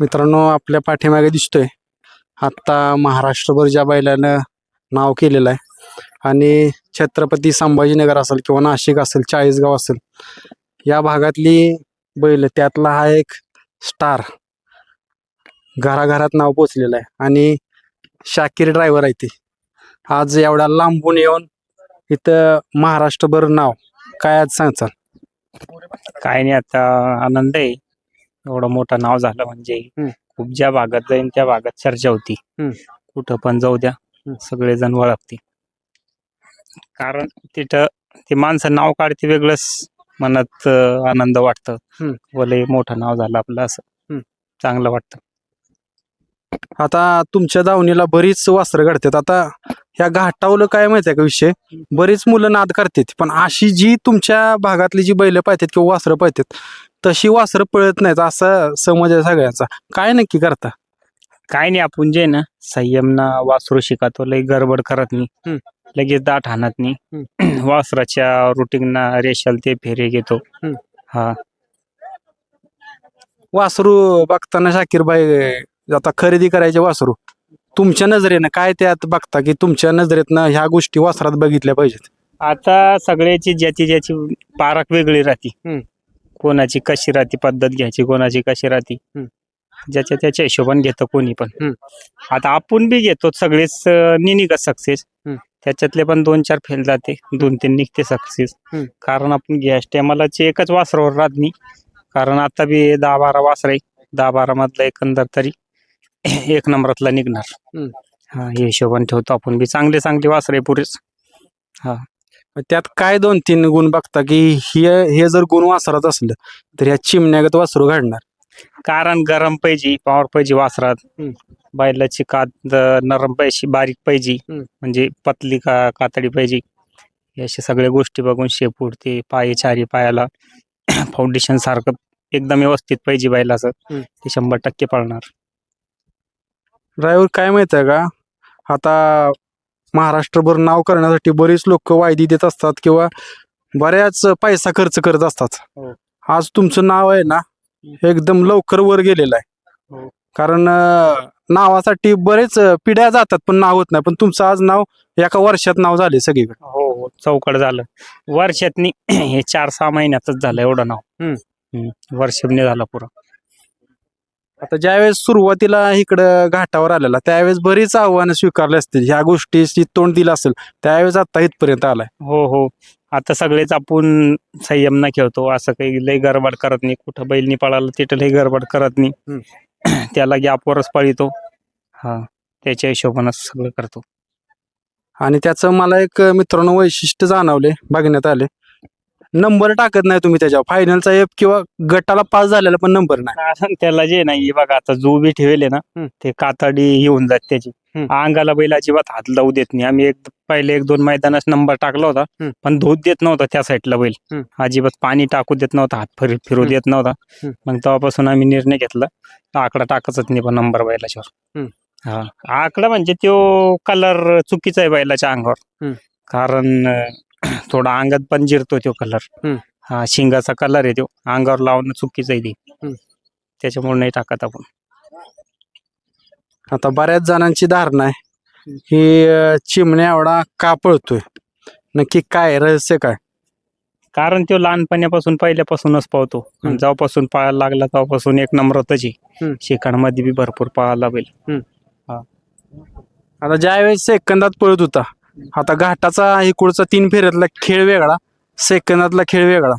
मित्रांनो आपल्या पाठीमागे दिसतोय. आत्ता महाराष्ट्रभर ज्या बैलानं नाव केलेलं आहे आणि छत्रपती संभाजीनगर असेल किंवा नाशिक असेल चाळीसगाव असेल या भागातली बैल त्यातला हा एक स्टार घराघरात नाव पोचलेलं आहे. आणि शाकीर ड्रायव्हर आहे ते. आज एवढ्या लांबून येऊन इथं महाराष्ट्रभर नाव. काय आज सांगचाल? काय नाही आता आनंद आहे. एवढं मोठं नाव झालं म्हणजे हम्म. खूप ज्या भागात जाईन त्या भागात चर्चा होती हम्म. कुठं पण जाऊ द्या. सगळेजण ओळखते कारण तिथं ते माणसं नाव काढते वेगळंच मनात अं, आनंद वाटतं हम्म. बोले मोठं नाव झालं आपलं असं हम्म. चांगलं वाटतं आता तुमच्या दावणीला बरीच वासरं घडतात. आता ह्या घाटावलं काय माहितीये का विषय? बरीच मुलं नाद करतात पण अशी जी तुमच्या भागातली जी बैल पाहतात किंवा वासरं पाहतात तशी वासरं पळत नाहीत असा समज आहे सगळ्यांचा. काय नक्की करता? काय नाही आपण जे ना संयमना वासरू शिकतो लय गडबड करत नाही. लगेच दाट हाणत नाही. वासराच्या रुटीनना रेशल ते फेरे घेतो. हम्म. हा. वासरू बघताना शाकीरबाई आता खरेदी करायचे वासरू तुमच्या नजरेनं काय त्यात बघता की तुमच्या नजरेतनं ह्या गोष्टी वासरात बघितल्या पाहिजेत आता सगळ्याची ज्याची ज्याची पारख वेगळी राहते. कोणाची कशी राहते पद्धत घ्यायची कोणाची कशी राहते. ज्याच्या त्याच्या हिशोबाने घेतं कोणी पण. आता आपण बी घेतो सगळेच नाही निघत सक्सेस. त्याच्यातले पण दोन चार फेल जाते दोन तीन निघते सक्सेस. कारण आपण गॅस टायमालाची एकच वासरावर राहत नाही कारण आता बी दहा बारा वासर आहे दहा बारा मधला एकंदर तरी एक नंबरातला निघणार. हम्म. हा हे हिशोबाने ठेवतो आपण. बी चांगले चांगले वासर पुरेच मग त्यात काय दोन तीन गुण बघता की हे हे जर गुण वासरात असलं तर ह्या चिमण्यागत वासरू घडणार. कारण गरम पाहिजे पॉवर पाहिजे वासरात. हम्म. बैलाची कात नरम पाहिजे बारीक पाहिजे हम्म. म्हणजे पतली का कातडी पाहिजे हे अशा सगळ्या गोष्टी बघून शेपूट ते पाय चारी पायाला फाउंडेशन सारखं एकदम व्यवस्थित पाहिजे बैलाचं. हम्म. ते शंभर टक्के पळणार. ड्रायव्हर काय माहीत आहे का? आता महाराष्ट्रभर नाव करण्यासाठी बरीच लोक वायदी देत असतात किंवा बऱ्याच पैसा खर्च करत असतात. हो. आज तुमचं नाव आहे ना एकदम लवकर वर गेलेलं आहे. हो. कारण नावासाठी बरेच पिढ्या जातात पण नाव होत नाही. पण तुमचं आज नाव एका वर्षात नाव झाले सगळीकडे. हो हो. चौकड झालं. वर्षातनी हे चार सहा महिन्यातच झालं एवढं नाव. वर्षभने झालं पुरं. आता ज्यावेळेस सुरुवातीला इकडं घाटावर आलेला त्यावेळेस बरीच आव्हानं स्वीकारली असतील. ह्या गोष्टीची तोंड दिलं असेल त्यावेळेस आता इथपर्यंत आलाय. हो हो. आता सगळेच आपण संयम न खेळतो असं काही लय गडबड करत नाही. कुठं बैलनी पळालं तिथं लय गडबड करत नाही. त्याला गॅपवरच पळितो. हा. त्याच्या हिशोबानं सगळं करतो. आणि त्याचं मला एक मित्रांनो वैशिष्ट्य जाणवले बघण्यात आले. नंबर टाकत नाही तुम्ही त्याच्यावर फायनलचा एप किंवा गटाला पास झालेला पण नंबर नाही कारण त्याला जे नाही हे बघा आता जो बी ठेवले ना. ते कातडी येऊन जात त्याची हम्म. अंगाला बैल अजिबात हात लावू देत नाही आम्ही एक पहिले एक दोन मैदानात नंबर टाकला होता हम्म. पण धूत देत नव्हता त्या साईडला बैल हम्म. अजिबात पाणी टाकू देत नव्हता हात फिर फिरू हम्म. देत नव्हता हम्म. मग तेव्हापासून आम्ही निर्णय घेतला आकडा टाकतच नाही पण नंबर बैलाच्यावर हम्म. हा आकडा म्हणजे तो कलर चुकीचा आहे बैलाच्या अंगावर हम्म. कारण अं, थोडा अंगात पण जिरतो तो कलर. हा शिंगाचा कलर आहे तो. अंगावर लावणं चुकीचं आहे ते. त्याच्यामुळे नाही टाकत आपण. आता बऱ्याच जणांची धारणा आहे. ही चिमण्या एवढा का पळतोय? नक्की काय? रहस्य काय? कारण तो लहानपणापासून पहिल्यापासूनच पावतो. जेव्हापासून पळायला लागला तेव्हापासून एक हम्म. शिकांमध्ये बी भरपूर पळाला बैल आता ज्यावेळेस सेकंदात पळत होता आता घाटाचा इकडचा तीन फेऱ्यातला खेळ वेगळा सेकंदातला खेळ वेगळा.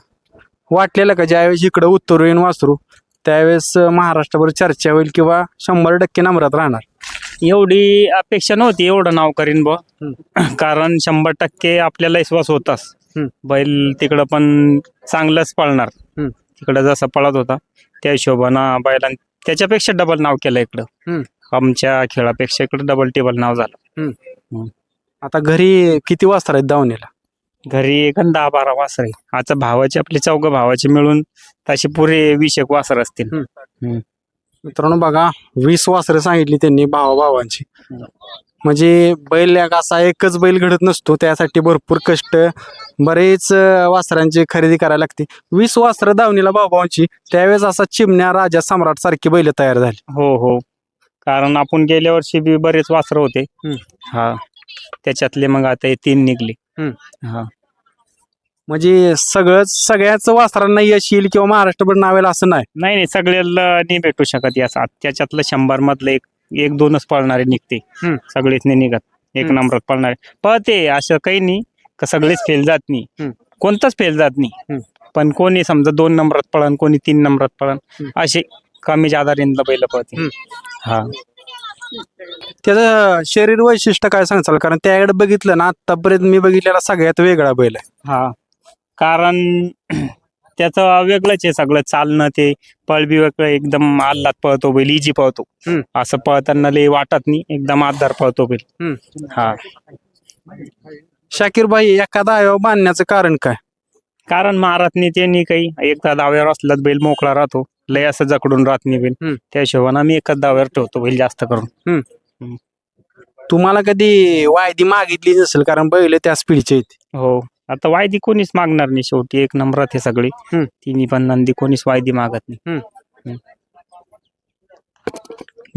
वाटलेलं का ज्यावेळेस इकडं उत्तर येईन वासरू त्यावेळेस अं, महाराष्ट्रभर चर्चा होईल किंवा शंभर टक्के नंबरात राहणार. एवढी अपेक्षा नव्हती एवढं नाव करीन बा. कारण शंभर टक्के आपल्याला विश्वास होताच. बैल तिकडं पण चांगलंच पळणार. तिकडं जसा पळत होता त्या हिशोबानं बैलां त्याच्यापेक्षा डबल नाव केलं इकडं. आमच्या खेळापेक्षा इकडं डबल टेबल नाव झालं. आता घरी किती वाजता आहेत दावणीला? घरी एक दहा बारा वासर आहे. आता भावाचे आपले चौघ भावाचे मिळून तसे पुरे वीस एक वासर असतील. मित्रांनो बघा वीस वासरे सांगितली त्यांनी भावा भावांची. म्हणजे बैल एक असा एकच बैल घडत नसतो त्यासाठी भरपूर कष्ट बरेच अं, वासरांची खरेदी करायला लागते. वीस वासरं दावणीला भाऊभावांची त्यावेळेस असा चिमण्या राजा सम्राट सारखी बैल तयार झाली. हो हो. कारण आपण गेल्या वर्षी बी बरेच वासर होते. हम्म. हा. त्याच्यातले मग आता हे तीन निघले. हा म्हणजे सगळंच सगळ्याच वासरांना यश येईल किंवा महाराष्ट्रभर नावेल असं नाही नाही नाही सगळ्याला नाही भेटू शकत या सात त्याच्यातलं शंभर मधलं एक एक दोनच पळणारे निघते हम्म. सगळेच नाही निघत एक हम्म. नंबरात पळणारे पळते असं काही नाही का सगळेच फेल जात नाही हम्म. कोणताच फेल जात नाही. पण कोणी समजा दोन नंबरात पळण कोणी तीन नंबरात पळण हम्म. असे कमी जादा रेंजला बैल पळते हम्म. हा त्याचं शरीर वैशिष्ट्य काय सांगचाल कारण त्याकडे बघितलं ना आतापर्यंत मी बघितलेला सगळ्यात वेगळा बैल आहे. हा. कारण त्याचं वेगळंच आहे सगळं. चालणं ते पळबी वेगळं एकदम आल्लात पळतो बैल इजी पळतो. हम्म. असं पळताना लय वाटत नाही एकदम आधार पळतो बैल. हम्म. हा. शाकीर भाई एखादा अवयव बांधण्याचं कारण काय? कारण मारत नाही त्यांनी काही. एकदा दाव्यावर असला तर बैल मोकळा राहतो. लय असं जकडून राहत नाही बैल. हम्म. त्या हिशोबाने आम्ही एकाच दाव्यावर ठेवतो बैल जास्त करून. तुम्हाला कधी वायदी मागितली नसेल कारण बैल त्या स्पीडचे आहेत. हो. आता वायदी कोणीच मागणार नाही शेवटी. एक नंबरात हे सगळे. हम्म. तिन्ही पण नंदी कोणीच वायदी मागत नाही.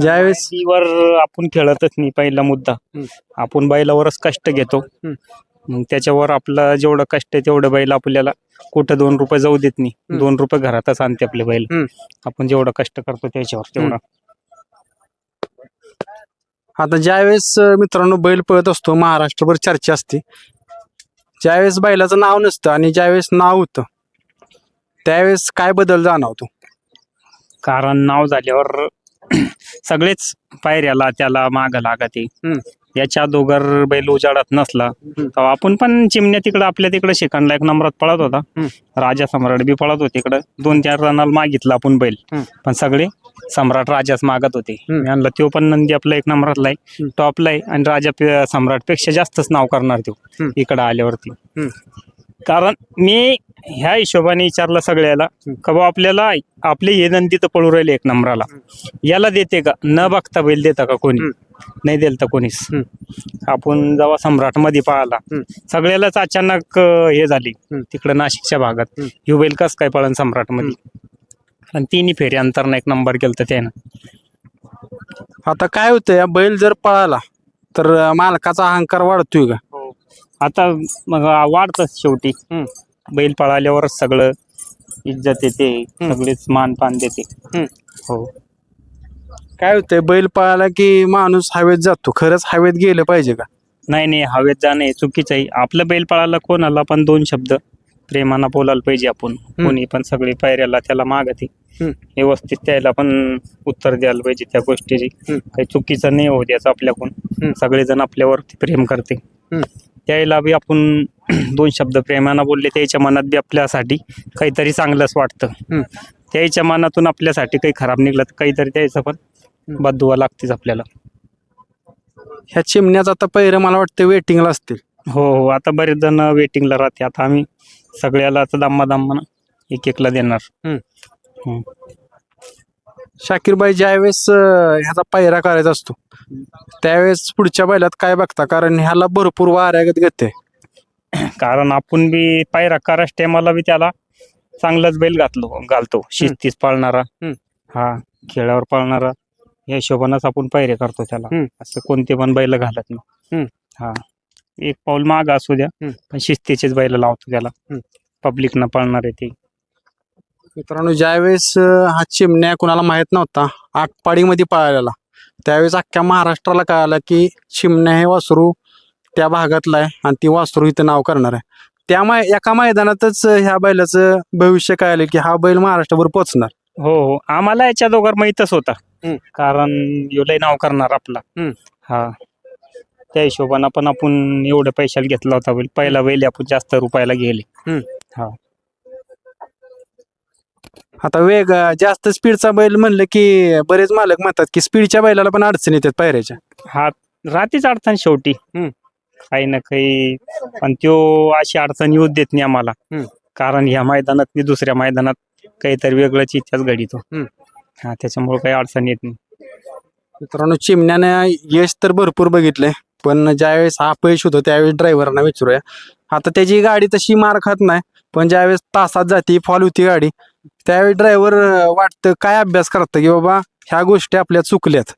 ज्यावेळेस वर आपण खेळतच नाही पहिला मुद्दा. हम्म. आपण बैलावरच कष्ट घेतो. हम्म. मग त्याच्यावर आपलं जेवढं कष्ट आहे तेवढं बैल आपल्याला कुठं दोन रुपये जाऊ देत नाही. हम्म. दोन रुपये घरातच आणते आपले बैल. हम्म. आपण जेवढं कष्ट करतो त्याच्यावर तेवढं. आता ज्यावेळेस अं, मित्रांनो बैल पळत असतो महाराष्ट्रभर चर्चा असते. ज्यावेळेस बैलाचं नाव नसतं आणि ज्यावेळेस नाव होतं त्यावेळेस काय बदल जाणवतो? कारण नाव झाल्यावर सगळेच पायऱ्याला त्याला माग लागते. हम्म. याच्या दोघर बैल उजाडत नसला तर आपण पण चिमण्या तिकडं आपल्या तिकडे शिकणला एक नंबरात पळत होता. राजा सम्राट बी पळत होते इकडं दोन चार रनाला मागितलं आपण बैल. पण सगळे सम्राट राजाच मागत होते हम्म. मी आणलं तो पण नंदी आपला एक नंबरातला आहे. टॉपला आहे आणि राजा सम्राटपेक्षा जास्तच नाव करणार तो. इकडं आल्यावरती. कारण मी ह्या हिशोबाने विचारलं सगळ्याला का बा आपल्याला आपले हे नंदी तर पळू राहिले एक नंबराला. याला देते का? न बघता बैल देता का कोणी? नाही देल तर कोणीच आपण जेव्हा सम्राटमध्ये पाहिला. सगळ्यालाच अचानक अं, हे झाली. तिकडं नाशिकच्या भागात. ह्यो बैल कस काय पळण सम्राटमध्ये? आणि तिन्ही फेरी अंतरनं एक नंबर केलं तर त्यानं. आता काय होतं या बैल जर पळाला तर मालकाचा अहंकार वाढतोय का? आता मग वाढतच शेवटी. हम्म. बैल पळाल्यावरच सगळं इज्जत येते. सगळेच मान पान देते. हम्म. हो. काय होतंय बैल पळाला की माणूस हवेत जातो. खरंच हवेत गेलं पाहिजे का? नाही नाही हवेत जाणं चुकीचं आहे. आपलं बैल पळाला कोणाला पण दोन शब्द प्रेमानं बोलायला पाहिजे आपण. कोणी पण सगळे पायऱ्याला त्याला मागते हम्म. व्यवस्थित त्याला पण उत्तर द्यायला पाहिजे त्या गोष्टीची. हम्म. काही चुकीचं नाही होत याचं आपल्याकडून. सगळेजण आपल्यावरती प्रेम करते. हम्म. त्याला बी आपण दोन शब्द प्रेमानं बोलले त्याच्या मनात बी आपल्यासाठी काहीतरी चांगलंच वाटतं. त्याच्या मनातून आपल्यासाठी काही खराब निघलं तर काहीतरी त्याचं पण बदुवा लागतेच आपल्याला. ह्या चिमण्याचं आता पहिरं मला वाटतं वेटिंगला असतील. हो हो. आता बरेच जण वेटिंगला राहते आता आम्ही सगळ्याला आता दम्मा दम्मा एक एकला देणार हम्म. शाकीरबाई ज्यावेळेस अं, ह्याचा पायरा करायचा असतो त्यावेळेस पुढच्या बैलात काय बघता कारण ह्याला भरपूर वाऱ्यागत घेते कारण आपण बी पायरा करास टायमाला बी त्याला चांगलाच बैल घातलो घालतो शिस्तीच पाळणारा हम्म. हा खेळावर पाळणारा या हिशोबानंच आपण पायरे करतो त्याला हम्म. असं कोणते पण बैल घालत नाही हम्म. हा एक पाऊल माग असू द्या हम्म. पण शिस्तीचेच बैल लावतो त्याला हम्म. पब्लिकनं पाळणार आहे ते मित्रांनो ज्यावेळेस हा चिमण्या कुणाला माहीत नव्हता आटपाडीमध्ये पळालेला त्यावेळेस अख्ख्या महाराष्ट्राला कळालं की चिमण्या हे वासरू त्या भागातला आहे आणि ती वासरू इथं नाव करणार आहे. त्या मै एका मैदानातच ह्या बैलाचं भविष्य कळालं की हा बैल महाराष्ट्रभर पोचणार हो हो. आम्हाला याच्या दोघांवर माहीतच होता. हम्म. कारण युलय नाव करणार आपला. हम्म. हा. त्या हिशोबानं पण आपण एवढ्या पैशाला घेतला होता बैल. पहिला बैल आपण जास्त रुपयाला गेले. आता वेग जास्त स्पीडचा बैल म्हणलं की बरेच मालक म्हणतात की स्पीडच्या बैलाला पण अडचण येतात पायऱ्याच्या हा राहतेच अडचण शेवटी हम्म. काही ना काही पण त्यो अशी अडचण येऊ देत नाही आम्हाला हम्म. कारण ह्या मैदानात मी दुसऱ्या मैदानात काहीतरी वेगळंच इच्छाच घडितो हम्म. हा त्याच्यामुळे काही अडचण येत नाही मित्रांनो चिमण्याने यश तर भरपूर बघितलंय पण ज्यावेळेस अपयश होतं त्यावेळेस ड्रायव्हरना विचारूया आता त्याची गाडी तशी मार खात नाही पण ज्यावेळेस तासात जाती फॉल होती गाडी त्यावेळी ड्रायव्हर वाटतं काय अभ्यास करतं की बाबा ह्या गोष्टी आपल्या चुकल्यात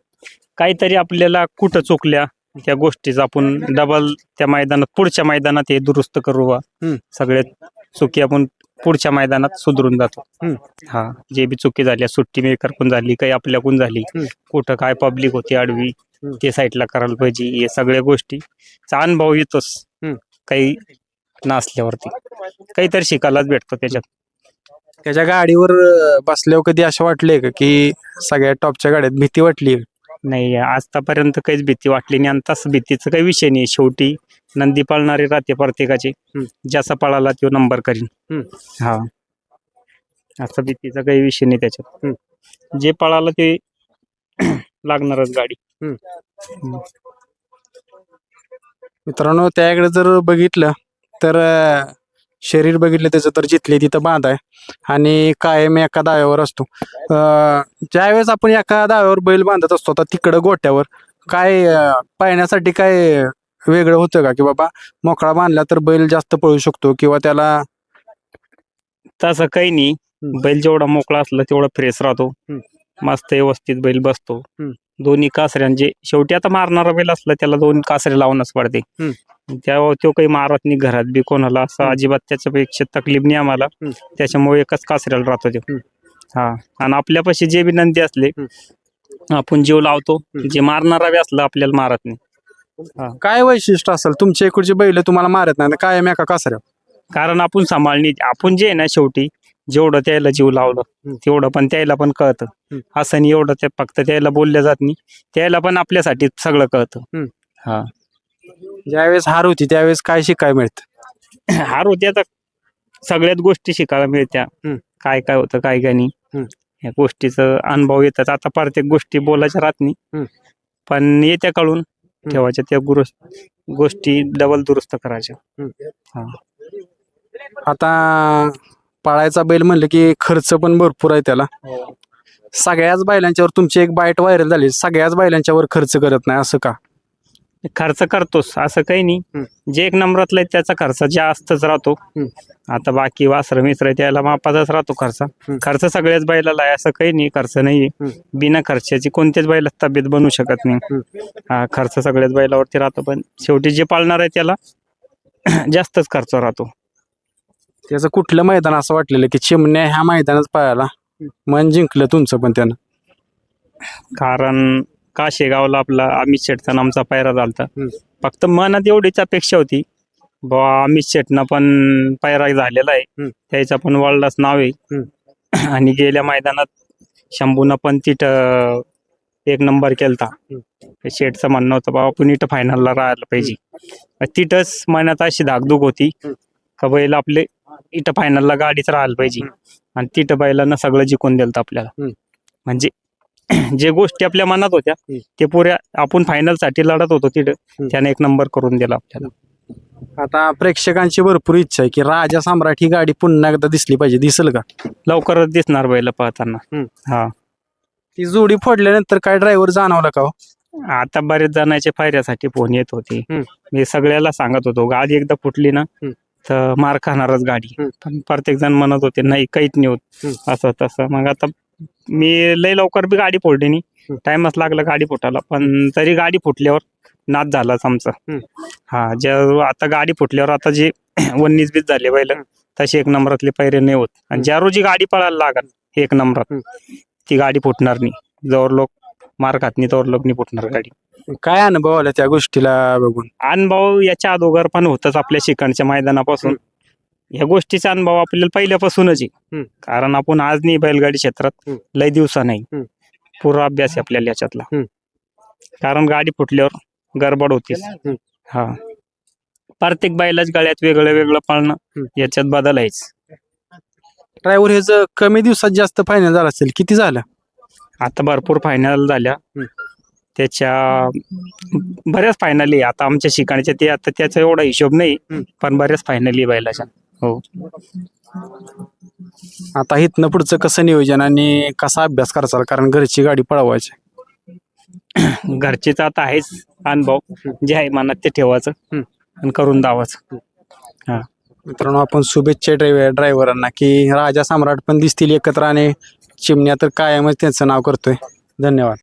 काहीतरी आपल्याला कुठं चुकल्या त्या गोष्टीच आपण डबल त्या मैदानात पुढच्या मैदानात हे दुरुस्त करू बा हम्म. सगळे चुकी आपण पुढच्या मैदानात सुधरून जातो हम्म. हा जे बी चुकी झाल्या सुट्टी मेकर पण झाली काही आपल्याकडून झाली हम्म. कुठं काय पब्लिक होती आडवी हम्म. ते साईडला करायला पाहिजे हे सगळ्या गोष्टीचा अनुभव येतोच हम्म. काही नसल्यावरती काहीतरी शिकायलाच भेटतो त्याच्यात त्याच्या गाडीवर अं, बसल्यावर कधी असं वाटलंय का की सगळ्या टॉपच्या गाड्यात भीती वाटली? नाही आतापर्यंत काहीच भीती वाटली नाही. आणि तसं भीतीचं काही विषय नाही. शेवटी नंदी पळणारे राहते प्रत्येकाचे. हम्म. ज्याचा पळाला तो नंबर करीन. हम्म. हा. असं भीतीचा काही विषय नाही त्याच्यात. जे पळाला ते लागणारच गाडी. मित्रांनो त्याकडे जर बघितलं तर अं, शरीर बघितलं त्याचं तर जिथले तिथं बांध आहे. आणि कायम एका दाव्यावर असतो. अं, ज्यावेळेस आपण एका दाव्यावर बैल बांधत असतो तर तिकडं गोट्यावर काय अं, पाहण्यासाठी काय वेगळं होतं का? की बाबा मोकळा बांधला तर बैल जास्त पळू शकतो किंवा त्याला तसं काही नाही. हम्म. बैल जेवढा मोकळा असला तेवढा फ्रेश राहतो. हम्म. मस्त व्यवस्थित बैल बसतो. हम्म. दोन्ही कासऱ्यांचे शेवटी आता मारणारा बैल असला त्याला दोन कासरे लावूनच पडते. त्या तो काही मारत नाही घरात बी कोणाला. असं. अजिबात त्याच्यापेक्षा तकलीफ नाही आम्हाला. हम्म. त्याच्यामुळे एकच कासऱ्याला राहतो तो. हम्म. हा. आणि आपल्यापाशी जे बी नंदी असले आपण जीव लावतो. हम्म. जे मारणारा बी असला आपल्याला मारत नाही. काय वैशिष्ट्य असेल? तुमच्या इकडची बैल तुम्हाला मारत नाही. कायम एका कासऱ्या कारण आपण सांभाळणी आपण जे आहे ना शेवटी जेवढं त्याला जीव लावलं. तेवढं पण त्याला पण कळतं. असं नाही एवढं ते फक्त त्याला बोलल्या जात नाही त्याला पण आपल्यासाठी सगळं कळतं. ज्यावेळेस हार होती त्यावेळेस काय शिकाय मिळतं? हार होते आता सगळ्याच गोष्टी शिकायला मिळत्या. काय काय होतं काय काय नाही. या गोष्टीचं अनुभव येतात. आता प्रत्येक गोष्टी बोलायच्या राहत नाही. पण येत्या कळून ठेवायच्या त्या गुरु गोष्टी डबल दुरुस्त करायच्या. आता पाळायचा बैल म्हणलं की खर्च पण भरपूर आहे त्याला. सगळ्याच बैलांच्यावर तुमची एक बाईट व्हायरल झाली सगळ्याच बैलांच्यावर खर्च करत नाही असं का? खर्च करतोस असं काही नाही. जे एक नंबरातला आहे त्याचा खर्च जास्तच राहतो. आता बाकी वासर आहे त्याला मापाचाच राहतो खर्च. खर्च सगळ्याच बैलाला आहे असं काही नाही खर्च नाहीये हम्म. बिना खर्चाची कोणत्याच बैला तब्येत बनवू शकत नाही. हा खर्च सगळ्याच बैलावरती राहतो पण शेवटी जे पाळणार आहे त्याला जास्तच खर्च राहतो. त्याचं कुठलं मैदान असं वाटलेलं की चिमण्या ह्या मैदानात पळायला मन जिंकलं तुमचं पण त्यानं. कारण काशेगावला आपला अमित शेटचा नामचा पायरा झालता. हम्म. फक्त मनात एवढीच अपेक्षा होती. बा अमित शेटनं पण पायरा झालेला आहे. त्याचा पण वर्ल्डच नाव आहे. आणि गेल्या मैदानात शंभूनं पण तिथं एक नंबर केलता. शेटचं म्हणणं होतं बाबा आपण इथं फायनलला राहायला पाहिजे. तिथंच मनात अशी धाकधूक होती. का बैल आपले इथं फायनलला गाडीच राहायला पाहिजे आणि तिथं बैलांना सगळं जिंकून दिलं आपल्याला. म्हणजे जे गोष्टी आपल्या मनात होत्या. ते पुऱ्या आपण फायनलसाठी लढत होतो तिथं. त्याने एक नंबर करून दिला आपल्याला आता प्रेक्षकांची भरपूर इच्छा आहे की राजा सम्राट ही गाडी पुन्हा एकदा दिसली पाहिजे दिसेल का लवकरच दिसणार बैल हम्म. हा ती जोडी फोडल्यानंतर काय ड्रायव्हर जाणवला का हो? आता बरेच जणांचे फायद्यासाठी फोन येत होते. मी सगळ्याला सांगत होतो गाडी एकदा फुटली ना. तर मार खाणारच गाडी. हम्म. पण प्रत्येक जण म्हणत होते नाही काहीच नाही होत. हम्म. असं तसं. मग आता मी लय लवकर बी गाडी फोडली नाही. हम्म. टाइमच लागला गाडी फुटायला. पण तरी गाडी फुटल्यावर नाच झालाच आमचा. हम्म. हा ज्या आता गाडी फुटल्यावर आता जे वन्नीस बीस झाले बैल तसे एक नंबरातले पैरे नाही होत. आणि ज्या रोजी गाडी पळायला लागल एक नंबरात ती गाडी फुटणार नाही. जवळ लोक मार खात नाही तोवर लोक नाही फुटणार गाडी. काय अनुभव आला त्या गोष्टीला बघून अनुभव याच्या अगोदर पण होतच आपल्या शिकणच्या मैदानापासून ह्या गोष्टीचा अनुभव आपल्याला पहिल्यापासूनच आहे हम्म. कारण आपण आज नाही बैलगाडी क्षेत्रात हम्म. लय दिवसा नाही हम्म. पुरा अभ्यास आहे आपल्याला याच्यातला हम्म. कारण गाडी फुटल्यावर गडबड होतीच हम्म. हा प्रत्येक बैलाच गळ्यात वेगळं वेगळं पाळणं हम्म. याच्यात बदल आहेच ड्रायव्हर हे जर कमी दिवसात जास्त फायनल झाला असेल किती झालं आता भरपूर फायनल झाल्या हम्म. त्याच्या बऱ्याच फायनली आता आमच्या शिकाणच्या ते आता त्याचा एवढा हिशोब नाही. पण बऱ्याच फायनली बैलाच्या. हो. आता इथनं पुढचं कसं नियोजन आणि कसा अभ्यास करायचा? कारण घरची गाडी पळवायची. घरचेच आता आहेच अनुभव जे आहे मनात ते ठेवायचं. आणि करून दावाचं मित्रांनो आपण शुभेच्छा ड्रायव्हर ड्रायव्हरांना की राजा सम्राट पण दिसतील एकत्र आणि चिमण्या तर कायमच त्यांचं नाव करतोय. धन्यवाद.